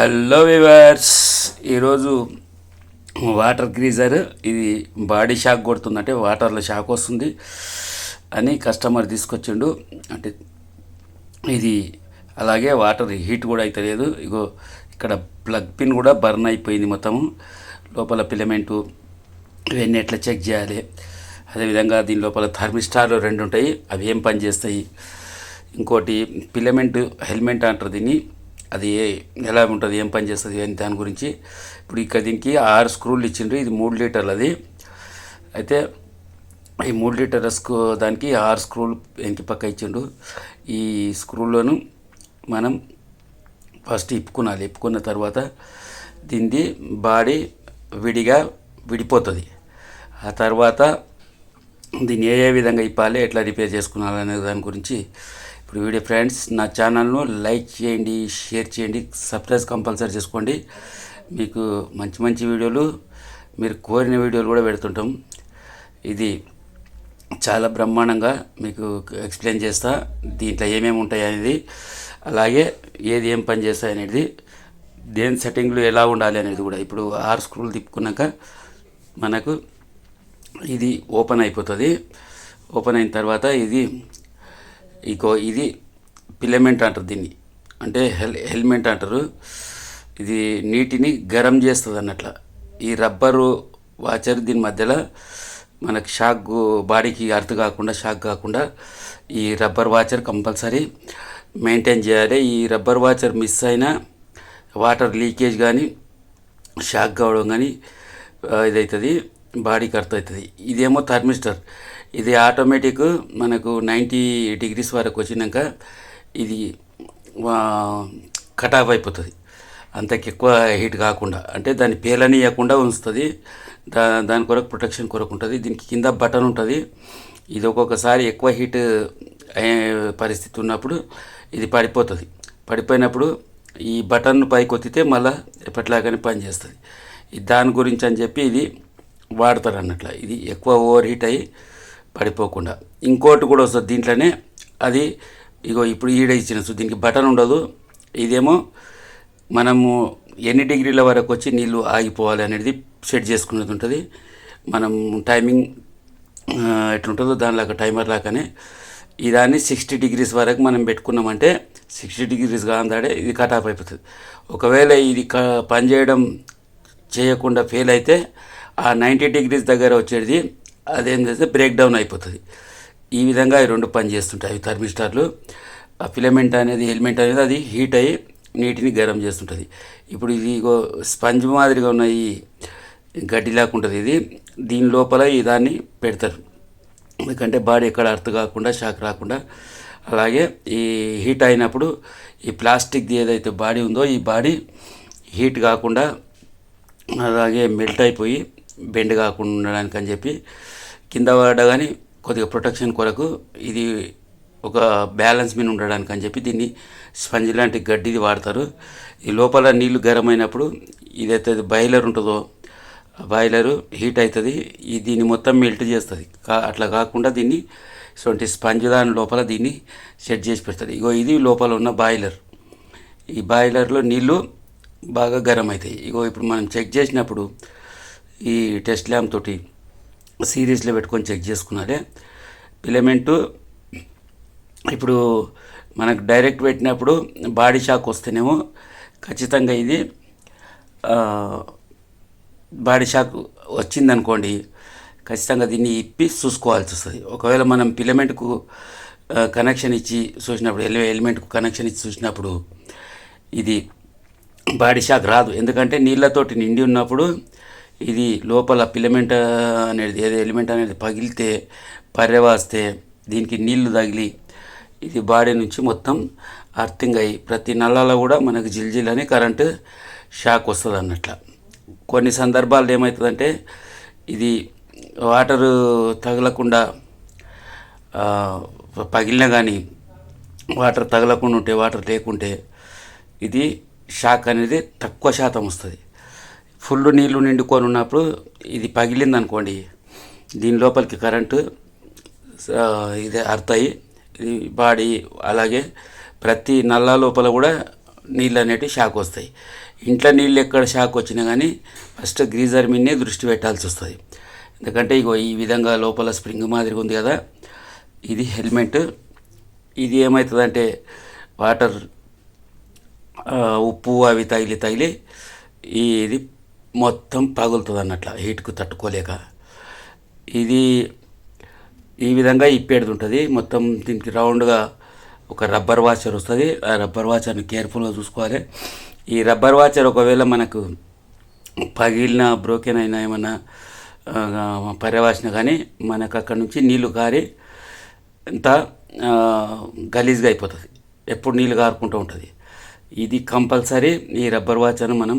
Hello viewers. ఈరోజు water geyser ఇది body shock కొడుతుందంటే వాటర్లో షాక్ వస్తుంది అని కస్టమర్ తీసుకొచ్చిండు. అంటే ఇది అలాగే వాటర్ హీట్ కూడా అయితే లేదు ఇగో ఇక్కడ ప్లగ్ పిన్ కూడా బర్న్ అయిపోయింది మొత్తము లోపల ఫిలమెంటు ఇవన్నీ ఎట్లా చెక్ చేయాలి? అదేవిధంగా దీని లోపల థర్మిస్టార్లు రెండు ఉంటాయి. అవి ఏం పని చేస్తాయి? ఇంకోటి పిలమెంట్ హెల్మెట్ అంటారు దీన్ని. అది ఎలా ఉంటుంది ఏం పని చేస్తుంది అని దాని గురించి. ఇప్పుడు ఇక్కడ దీనికి ఆరు స్క్రూలు ఇచ్చిండ్రు ఇది మూడు లీటర్లు అది. అయితే ఈ మూడు లీటర్ స్క్రూ దానికి ఆరు స్క్రూలు వెనక పక్క ఇచ్చిండు ఈ స్క్రూలను మనం ఫస్ట్ ఇప్పుకునాలి. ఇప్పుకున్న తర్వాత దీనిది బాడీ విడిగా విడిపోతుంది. ఆ తర్వాత దీన్ని ఏ ఏ విధంగా ఇప్పాలి ఎట్లా రిపేర్ చేసుకున్నాలనే దాని గురించి ఇప్పుడు వీడియో ఫ్రెండ్స్ నా ఛానల్ను లైక్ చేయండి షేర్ చేయండి సబ్స్క్రైబ్ కంపల్సరీ చేసుకోండి. మీకు మంచి మంచి వీడియోలు మీరు కోరిన వీడియోలు కూడా పెడుతుంటాం. ఇది చాలా బ్రహ్మాండంగా మీకు ఎక్స్ప్లెయిన్ చేస్తా దీంట్లో ఏమేమి ఉంటాయి అనేది అలాగే ఏది ఏం పని చేస్తాయి అనేది దేని సెట్టింగ్లు ఎలా ఉండాలి అనేది కూడా. ఇప్పుడు ఆరు స్క్రూలు తిప్పుకున్నాక మనకు ఇది ఓపెన్ అయిపోతుంది. ఓపెన్ అయిన తర్వాత ఇది ఇకో ఇది పిలమెంట్ అంటారు దీన్ని. అంటే హెల్ హెల్మెట్ అంటారు. ఇది నీటిని గరం చేస్తుంది అన్నట్ల. ఈ రబ్బరు వాచర్ దీని మధ్యలో. మనకు షాక్ బాడీకి అర్థ కాకుండా షాక్ కాకుండా ఈ రబ్బర్ వాచర్ కంపల్సరీ మెయింటైన్ చేయాలి. ఈ రబ్బర్ వాచర్ మిస్ అయినా వాటర్ లీకేజ్ కానీ షాక్ కావడం కానీ ఇదవుతుంది బాడీకి అర్థం అవుతుంది ఇదేమో థర్మిస్టర్. ఇది ఆటోమేటిక్ మనకు నైంటీ డిగ్రీస్ వరకు వచ్చినాక ఇది కటాఫ్ అయిపోతుంది. అంతకు ఎక్కువ హీట్ కాకుండా అంటే దాన్ని పేలనీయకుండా ఉంచుతుంది. దా దాని కొరకు ప్రొటెక్షన్ కొరకు ఉంటుంది. దీనికి కింద బటన్ ఉంటుంది. ఇది ఒక్కొక్కసారి ఎక్కువ హీట్ అయ్యే పరిస్థితి ఉన్నప్పుడు ఇది పడిపోతుంది. పడిపోయినప్పుడు ఈ బటన్ పైకి ఒత్తితే మళ్ళీ ఎప్పటిలాగానే పనిచేస్తుంది దాని గురించి అని చెప్పి ఇది వాడతారు అన్నట్ల ఇది ఎక్కువ ఓవర్ హీట్ అయ్యి పడిపోకుండా. ఇంకోటి కూడా వస్తుంది దీంట్లోనే అది ఇగో ఇప్పుడు ఈడ ఇచ్చిన సో దీనికి బటన్ ఉండదు. ఇదేమో మనము ఎన్ని డిగ్రీల వరకు వచ్చి నీళ్ళు ఆగిపోవాలి అనేది సెట్ చేసుకునేది ఉంటుంది. మనం టైమింగ్ ఎట్లుంటుందో దానిలాగా టైమర్ లాగానే దాన్ని సిక్స్టీ డిగ్రీస్ వరకు మనం పెట్టుకున్నామంటే సిక్స్టీ డిగ్రీస్ కాందాడే ఇది కట్ ఆఫ్ అయిపోతుంది. ఒకవేళ ఇది క పనిచేయడం చేయకుండా ఫెయిల్ అయితే ఆ నైంటీ డిగ్రీస్ దగ్గర వచ్చేది అదేం చేస్తే బ్రేక్ డౌన్ అయిపోతుంది. ఈ విధంగా ఈ రెండు పని చేస్తుంటాయి. అవి థర్మిస్టార్లు ఆ ఫిలమెంట్ అనేది హెల్మెట్ అనేది అది హీట్ అయ్యి నీటిని గరం చేస్తుంటుంది. ఇప్పుడు ఇది స్పంజ్ మాదిరిగా ఉన్న ఈ గడ్డి ఉంటుంది ఇది. దీని లోపల ఈ దాన్ని పెడతారు. ఎందుకంటే బాడీ ఎక్కడ అర్త్ కాకుండా షాక్ రాకుండా. అలాగే ఈ హీట్ అయినప్పుడు ఈ ప్లాస్టిక్ది ఏదైతే బాడీ ఉందో ఈ బాడీ హీట్ కాకుండా అలాగే మెల్ట్ అయిపోయి బెండ్ కాకుండా ఉండడానికి అని చెప్పి కింద పడగానే కొద్దిగా ప్రొటెక్షన్ కొరకు ఇది ఒక బ్యాలెన్స్ మీద ఉండడానికి అని చెప్పి దీన్ని స్పంజ్ లాంటి గడ్డిది వాడతారు. ఈ లోపల నీళ్ళు గరమైనప్పుడు ఇదైతే బాయిలర్ ఉంటుందో బాయిలరు హీట్ అవుతుంది ఈ దీన్ని మొత్తం మెల్ట్ చేస్తుంది. కా అట్లా కాకుండా దీన్ని ఇటువంటి స్పంజ్ దాని లోపల దీన్ని సెట్ చేసి పెడుతుంది. ఇగో ఇది లోపల ఉన్న బాయిలర్. ఈ బాయిలర్లో నీళ్ళు బాగా గరం అవుతాయి ఇగో ఇప్పుడు మనం చెక్ చేసినప్పుడు ఈ టెస్ట్ ల్యాంప్ తోటి సిరీస్లో పెట్టుకొని చెక్ చేసుకున్నారే. ఫిలమెంటు ఇప్పుడు మనకు డైరెక్ట్ పెట్టినప్పుడు బాడీ షాక్ వస్తేనేమో ఖచ్చితంగా ఇది బాడీ షాక్ వచ్చిందనుకోండి ఖచ్చితంగా దీన్ని ఇప్పి చూసుకోవాల్సి వస్తుంది. ఒకవేళ మనం ఫిలమెంట్కు కనెక్షన్ ఇచ్చి చూసినప్పుడు ఎలి ఎలిమెంట్కు కనెక్షన్ ఇచ్చి చూసినప్పుడు ఇది బాడీ షాక్ రాదు. ఎందుకంటే నీళ్ళతోటి నిండి ఉన్నప్పుడు ఇది లోపల పిలమెంట్ అనేది ఏదో ఎలిమెంట్ అనేది పగిలితే పర్యవాస్తే దీనికి నీళ్ళు తగిలి ఇది బాడీ నుంచి మొత్తం అర్థింగ్ అయ్యి ప్రతి నల్లలో కూడా మనకు జిల్జిల్ అని కరెంటు షాక్ వస్తుంది అన్నట్ల. కొన్ని సందర్భాల్లో ఏమవుతుందంటే ఇది వాటర్ తగలకుండా పగిలినా కానీ వాటర్ తగలకుండా ఉంటే వాటర్ లేకుంటే ఇది షాక్ అనేది తక్కువ శాతం వస్తుంది. ఫుల్ నీళ్ళు నిండుకొని ఉన్నప్పుడు ఇది పగిలింది అనుకోండి దీని లోపలికి కరెంటు ఇది అర్థయి బాడీ అలాగే ప్రతి నల్ల లోపల కూడా నీళ్ళు అనేటివి షాక్ వస్తాయి. ఇంట్లో నీళ్ళు ఎక్కడ షాక్ వచ్చినా కానీ ఫస్ట్ గ్రీజర్ మీదనే దృష్టి పెట్టాల్సి వస్తుంది. ఎందుకంటే ఇగో ఈ విధంగా లోపల స్ప్రింగ్ మాదిరిగా ఉంది కదా ఇది హెల్మెట్. ఇది ఏమవుతుందంటే వాటర్ ఉప్పు అవి తగిలి తగిలి ఇది మొత్తం పగులుతుంది అన్నట్ల హీట్కు తట్టుకోలేక. ఇది ఈ విధంగా ఇప్పేది ఉంటుంది మొత్తం దీనికి రౌండ్గా ఒక రబ్బర్ వాచర్ వస్తుంది. ఆ రబ్బర్ వాచర్ని కేర్ఫుల్గా చూసుకోవాలి. ఈ రబ్బర్ వాచర్ ఒకవేళ మనకు పగిలిన బ్రోకెన్ అయినా ఏమన్నా పర్యవాసిన కానీ మనకు అక్కడ నుంచి నీళ్ళు కారి ఎంత గలీజ్గా అయిపోతుంది. ఎప్పుడు నీళ్ళు కారుకుంటూ ఉంటుంది. ఇది కంపల్సరీ ఈ రబ్బర్ వాచర్ను మనం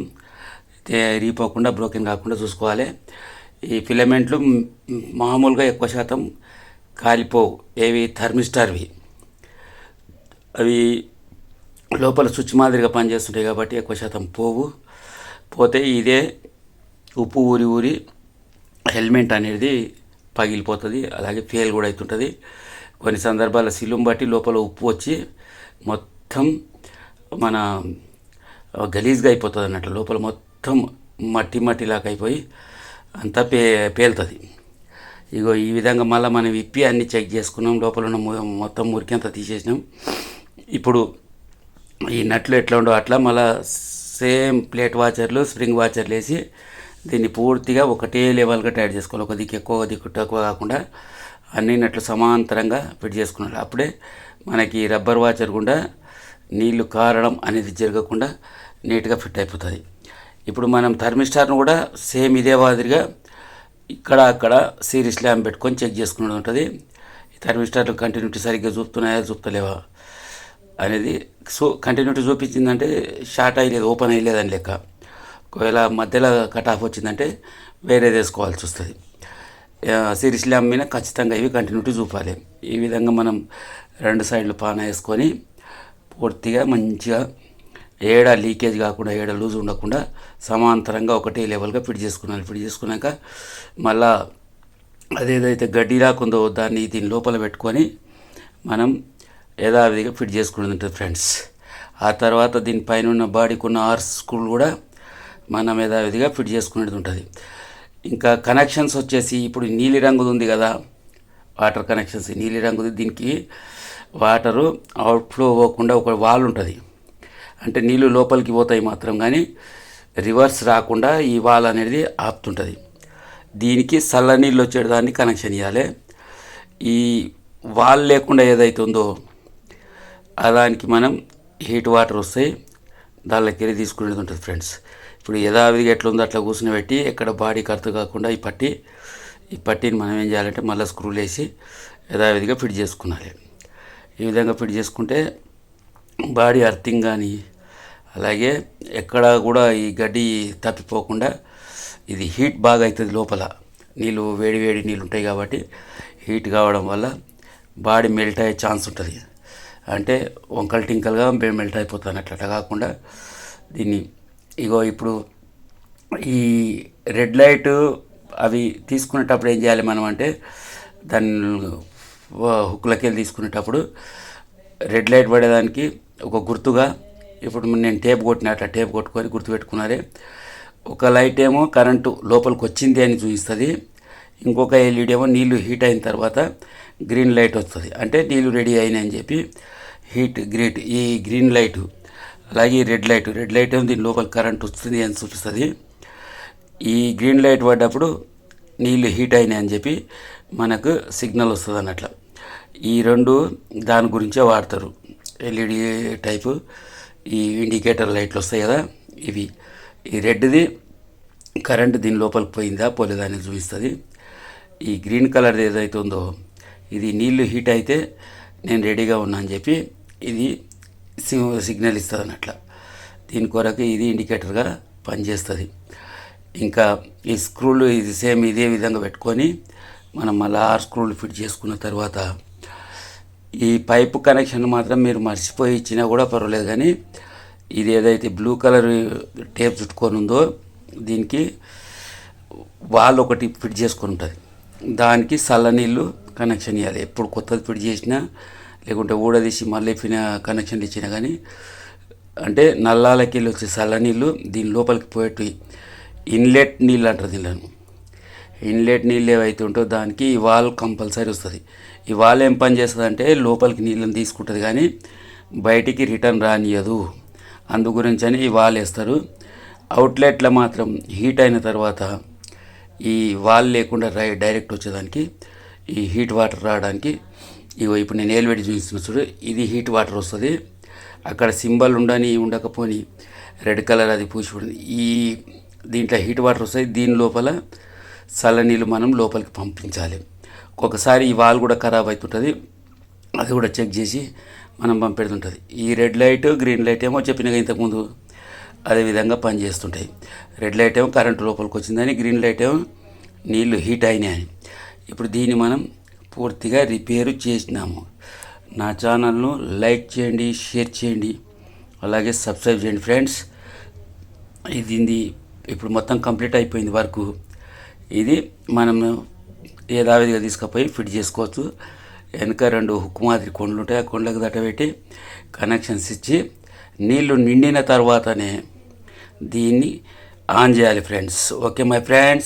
రీపోకుండా బ్రోకెన్ కాకుండా చూసుకోవాలి. ఈ ఫిలమెంట్లు మామూలుగా ఎక్కువ శాతం కాలిపోవు. ఏవి? థర్మిస్టార్వి. అవి లోపల స్విచ్ మాదిరిగా పనిచేస్తుంటాయి కాబట్టి ఎక్కువ శాతం పోవు. పోతే ఇదే ఉప్పు ఊరి ఊరి హెల్మెట్ అనేది పగిలిపోతుంది. అలాగే ఫెయిల్ కూడా అవుతుంటుంది కొన్ని సందర్భాల్లో సిలుం బట్టి లోపల ఉప్పు వచ్చి మొత్తం మన గలీజ్గా అయిపోతుంది అన్నట్లు లోపల మొత్తం మొత్తం మట్టి మట్టిలాగా అయిపోయి అంతా పే పేలుతుంది. ఇగో ఈ విధంగా మళ్ళీ మనం ఇప్పి అన్ని చెక్ చేసుకున్నాం లోపల ఉన్న మొత్తం మురికి అంతా తీసేసినాం. ఇప్పుడు ఈ నట్లు ఎట్లా ఉండవు అట్లా మళ్ళా సేమ్ ప్లేట్ వాచర్లు స్ప్రింగ్ వాచర్లు వేసి దీన్ని పూర్తిగా ఒకటే లెవెల్గా టైట్ చేసుకోవాలి. ఒక దిక్కు ఎక్కువ దిక్కు తక్కువ కాకుండా అన్ని నట్లు సమాంతరంగా ఫిట్ చేసుకున్నాడు అప్పుడే మనకి రబ్బర్ వాచర్ గుండా నీళ్ళు కారడం అనేది జరగకుండా నీట్గా ఫిట్ అయిపోతుంది. ఇప్పుడు మనం థర్మిస్టార్ను కూడా సేమ్ ఇదే మాదిరిగా ఇక్కడ అక్కడ సిరీస్ ల్యాంప్ పెట్టుకొని చెక్ చేసుకునేది ఉంటుంది. ఈ థర్మిస్టార్లు కంటిన్యూటీ సరిగ్గా చూపుతున్నాయా చూపుతలేవా అనేది. సో కంటిన్యూటీ చూపించిందంటే షార్ట్ అయ్యలేదు ఓపెన్ అయ్యలేదని లెక్క. ఒకవేళ మధ్యలో కట్ ఆఫ్ వచ్చిందంటే వేరేది వేసుకోవాల్సి వస్తుంది. సిరీస్ ల్యాంప్ మీద ఖచ్చితంగా ఇవి కంటిన్యూటీ చూపాలి. ఈ విధంగా మనం రెండు సైడ్లు పాన వేసుకొని పూర్తిగా మంచిగా ఏడ లీకేజ్ కాకుండా ఏడ లూజ్ ఉండకుండా సమాంతరంగా ఒకటే లెవెల్గా ఫిట్ చేసుకున్నాను. ఫిట్ చేసుకున్నాక మళ్ళా అదేదైతే గడ్డి రాకుందో దాన్ని దీని లోపల పెట్టుకొని మనం యథావిధిగా ఫిట్ చేసుకునేది ఉంటుంది ఫ్రెండ్స్. ఆ తర్వాత దీనిపైన ఉన్న బాడీకి ఉన్న ఆర్స్ స్కూల్ కూడా మనం యథావిధిగా ఫిట్ చేసుకునేది ఉంటుంది. ఇంకా కనెక్షన్స్ వచ్చేసి ఇప్పుడు నీలి రంగుది ఉంది కదా వాటర్ కనెక్షన్స్. నీలి రంగుది దీనికి వాటరు అవుట్ఫ్లో అవ్వకుండా ఒక వాల్ ఉంటుంది. అంటే నీళ్ళు లోపలికి పోతాయి మాత్రం కానీ రివర్స్ రాకుండా ఈ వాల్ అనేది ఆపుతుంటుంది. దీనికి చల్ల నీళ్ళు వచ్చేదాన్ని కనెక్షన్ ఇవ్వాలి ఈ వాల్ లేకుండా ఏదైతే ఉందో దానికి మనం హీట్ వాటర్ వస్తాయి. దానిలోకి తీసుకునేది ఉంటుంది ఫ్రెండ్స్. ఇప్పుడు యథావిధిగా ఎట్లా ఉందో అట్లా కూర్చుని పెట్టి ఎక్కడ బాడీ కర్త కాకుండా ఈ పట్టి ఈ పట్టీని మనం ఏం చేయాలంటే మళ్ళీ స్క్రూలు వేసి యథావిధిగా ఫిట్ చేసుకున్నాలి ఈ విధంగా ఫిట్ చేసుకుంటే బాడీ అర్థింగ్ కానీ అలాగే ఎక్కడ కూడా ఈ గడ్డి తప్పిపోకుండా ఇది హీట్ బాగా అవుతుంది లోపల. నీళ్ళు వేడి వేడి నీళ్ళు ఉంటాయి కాబట్టి హీట్ కావడం వల్ల బాడీ మెల్ట్ అయ్యే ఛాన్స్ ఉంటుంది. అంటే వంకలు టింకలుగా మెల్ట్ అయిపోతాను అట్లా కాకుండా దీన్ని ఇగో ఇప్పుడు ఈ రెడ్ లైట్ అవి తీసుకునేటప్పుడు ఏం చేయాలి మనం అంటే దాన్ని హుక్లకి వెళ్ళి తీసుకునేటప్పుడు రెడ్ లైట్ పడేదానికి ఒక గుర్తుగా ఇప్పుడు నేను టేప్ కొట్టిన అట్లా టేప్ కొట్టుకొని గుర్తు పెట్టుకున్నారే ఒక లైట్ ఏమో కరెంటు లోపలికి వచ్చింది అని చూపిస్తుంది. ఇంకొక ఎల్ఈడి ఏమో నీళ్ళు హీట్ అయిన తర్వాత గ్రీన్ లైట్ వస్తుంది. అంటే నీళ్ళు రెడీ అయినాయని చెప్పి హీట్ గ్రీట్ ఈ గ్రీన్ లైట్ అలాగే రెడ్ లైట్ రెడ్ లైట్ ఏమో దీని లోపల కరెంట్ వస్తుంది అని చూపిస్తుంది. ఈ గ్రీన్ లైట్ పడ్డప్పుడు నీళ్ళు హీట్ అయినాయి అని చెప్పి మనకు సిగ్నల్ వస్తుంది అన్నట్లు. ఈ రెండు దాని గురించే వాడతారు. ఎల్ఈడి టైపు ఈ ఇండికేటర్ లైట్లు వస్తాయి కదా ఇవి. ఈ రెడ్ది కరెంట్ దీని లోపలికి పోయిందా పోలేదా అనేది చూపిస్తుంది. ఈ గ్రీన్ కలర్ ఏదైతే ఉందో ఇది నీళ్ళు హీట్ అయితే నేను రెడీగా ఉన్నా అని చెప్పి ఇది సిగ్నల్ ఇస్తుంది అన్నట్ల దీని కొరకు ఇది ఇండికేటర్గా పనిచేస్తుంది. ఇంకా ఈ స్క్రూలు ఇది సేమ్ ఇదే విధంగా పెట్టుకొని మనం మళ్ళీ ఆరు స్క్రూలు ఫిట్ చేసుకున్న తర్వాత ఈ పైపు కనెక్షన్ మాత్రం మీరు మర్చిపోయి ఇచ్చినా కూడా పర్వాలేదు కానీ ఇది ఏదైతే బ్లూ కలర్ టేప్ చుట్టుకొని ఉందో దీనికి వాల్ ఒకటి ఫిట్ చేసుకొని ఉంటుంది. దానికి చల్ల నీళ్ళు కనెక్షన్ ఇవ్వాలి ఎప్పుడు కొత్తది ఫిట్ చేసినా లేకుంటే ఊడదీసి మళ్ళీ ఫిన కనెక్షన్లు ఇచ్చినా కానీ అంటే నల్లాలకి వెళ్ళి వచ్చే చల్ల నీళ్ళు దీని లోపలికి పోయేటి ఇన్లెట్ నీళ్ళు అంటారు దీనిలో. ఇన్లెట్ నీళ్ళు ఏవైతే ఉంటో దానికి ఈ వాల్ కంపల్సరీ వస్తుంది. ఈ ఏం పని చేస్తుంది అంటే లోపలికి నీళ్ళని తీసుకుంటుంది కానీ బయటికి రిటర్న్ రానియదు అందు గురించి అని ఈ వేస్తారు. అవుట్లెట్లో మాత్రం హీట్ అయిన తర్వాత ఈ వాల్ లేకుండా రై డైరెక్ట్ వచ్చేదానికి ఈ హీట్ వాటర్ రావడానికి ఇగో ఇప్పుడు నేను ఏలుబెట్టి చూపిస్తున్న చూడు ఇది హీట్ వాటర్ వస్తుంది. అక్కడ సింబల్ ఉండని ఉండకపోని రెడ్ కలర్ అది పూసిపోయింది ఈ దీంట్లో హీట్ వాటర్ వస్తుంది దీని లోపల చల్లనీళ్ళు మనం లోపలికి పంపించాలి. ఒక్కొక్కసారి ఈ వాల్ కూడా ఖరాబ్ అవుతుంటుంది. అది కూడా చెక్ చేసి మనం పంపెడుతుంటుంది. ఈ రెడ్ లైట్ గ్రీన్ లైట్ ఏమో చెప్పినగా ఇంతకుముందు అదే విధంగా పనిచేస్తుంటాయి. రెడ్ లైట్ ఏమో కరెంటు లోపలికి వచ్చిందని గ్రీన్ లైట్ ఏమో నీళ్ళు హీట్ అయినాయని. ఇప్పుడు దీన్ని మనం పూర్తిగా రిపేరు చేసినాము. నా ఛానల్ను లైక్ చేయండి షేర్ చేయండి. అలాగే సబ్స్క్రైబ్ చేయండి ఫ్రెండ్స్. ఇది ఇప్పుడు మొత్తం కంప్లీట్ అయిపోయింది వర్క్. ఇది మనం యథావిధిగా తీసుకుపోయి ఫిట్ చేసుకోవచ్చు. వెనక రెండు హుక్ మాదిరి కొండలు ఉంటాయి ఆ కొండలకు దట్టబెట్టి కనెక్షన్స్ ఇచ్చి నీళ్ళు నిండిన తర్వాతనే దీన్ని ఆన్ చేయాలి ఫ్రెండ్స్. Okay my friends.